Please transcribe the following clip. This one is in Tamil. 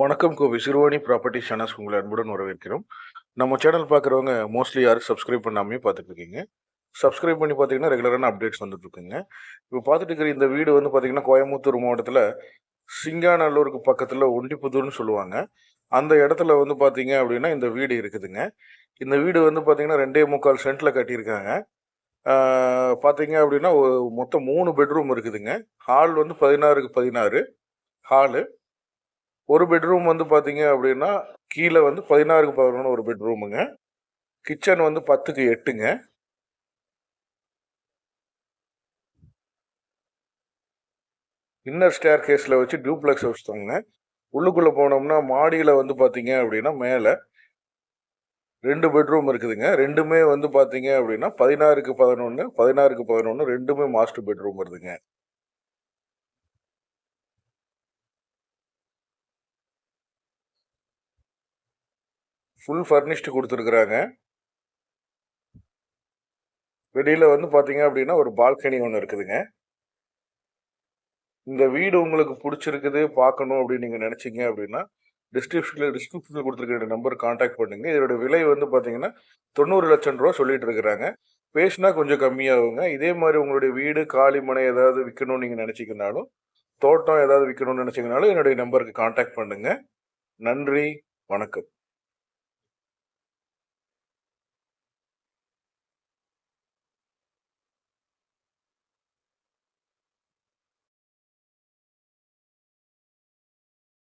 வணக்கம். கோவி சிறுவாணி ப்ராப்பர்ட்டி சேனல்ஸ் உங்களை அன்புடன் வரவேற்கிறோம். நம்ம சேனல் பார்க்குறவங்க மோஸ்ட்லி யாரும் சப்ஸ்கிரைப் பண்ணாமே பார்த்துட்டு இருக்கீங்க சப்ஸ்கிரைப் பண்ணி பார்த்தீங்கன்னா ரெகுலரான அப்டேட்ஸ் வந்துட்டு இருக்குங்க இப்போ பார்த்துட்டு இருக்கிற இந்த வீடு வந்து பார்த்தீங்கன்னா கோயம்புத்தூர் மாவட்டத்தில் சிங்காநல்லூருக்கு பக்கத்தில் ஒண்டிப்புதூர்னு சொல்லுவாங்க. அந்த இடத்துல வந்து பார்த்தீங்க அப்படின்னா இந்த வீடு இருக்குதுங்க. இந்த வீடு வந்து பார்த்தீங்கன்னா ரெண்டே முக்கால் சென்ட்டில் கட்டியிருக்காங்க. பார்த்தீங்க அப்படின்னா மொத்தம் மூணு பெட்ரூம் இருக்குதுங்க. ஹால் வந்து பதினாறுக்கு பதினாறு. ஹாலு ஒரு பெட்ரூம் வந்து பார்த்தீங்க அப்படின்னா கீழே வந்து பதினாறுக்கு பதினொன்று ஒரு பெட்ரூமுங்க கிச்சன் வந்து பத்துக்கு எட்டுங்க. இன்னர் ஸ்டேர் கேஸில் வச்சு டியூப்ளெக்ஸ் வச்சுட்டோங்க உள்ளுக்குள்ளே போனோம்னா மாடியில் வந்து பார்த்தீங்க அப்படின்னா மேலே ரெண்டு பெட்ரூம் இருக்குதுங்க. ரெண்டுமே வந்து பார்த்தீங்க அப்படின்னா பதினாறுக்கு பதினொன்று பதினாறுக்கு பதினொன்று ரெண்டுமே மாஸ்டர் பெட்ரூம் வருதுங்க. ஃபுல் ஃபர்னிஷ்டு கொடுத்துருக்குறாங்க. வெளியில் வந்து பார்த்தீங்க அப்படின்னா ஒரு பால்கனி ஒன்று இருக்குதுங்க. இந்த வீடு உங்களுக்கு பிடிச்சிருக்குது பார்க்கணும் அப்படின்னு நீங்கள் நினச்சிங்க அப்படின்னா டிஸ்கிரிப்ஷனில் டிஸ்கிரிப்ஷனில் கொடுத்துருக்க நம்பர் காண்டாக்ட் பண்ணுங்க. இதோட விலை வந்து பார்த்தீங்கன்னா தொண்ணூறு லட்சம் ரூபா சொல்லிட்டு இருக்கிறாங்க. பேசினா கொஞ்சம் கம்மியாகுங்க. இதே மாதிரி உங்களுடைய வீடு காலி மனை ஏதாவது விற்கணும்னு நீங்கள் நினச்சிக்கனாலும் தோட்டம் ஏதாவது விற்கணும்னு நினச்சிங்கனாலும் என்னுடைய நம்பருக்கு காண்டாக்ட் பண்ணுங்கள் நன்றி வணக்கம்.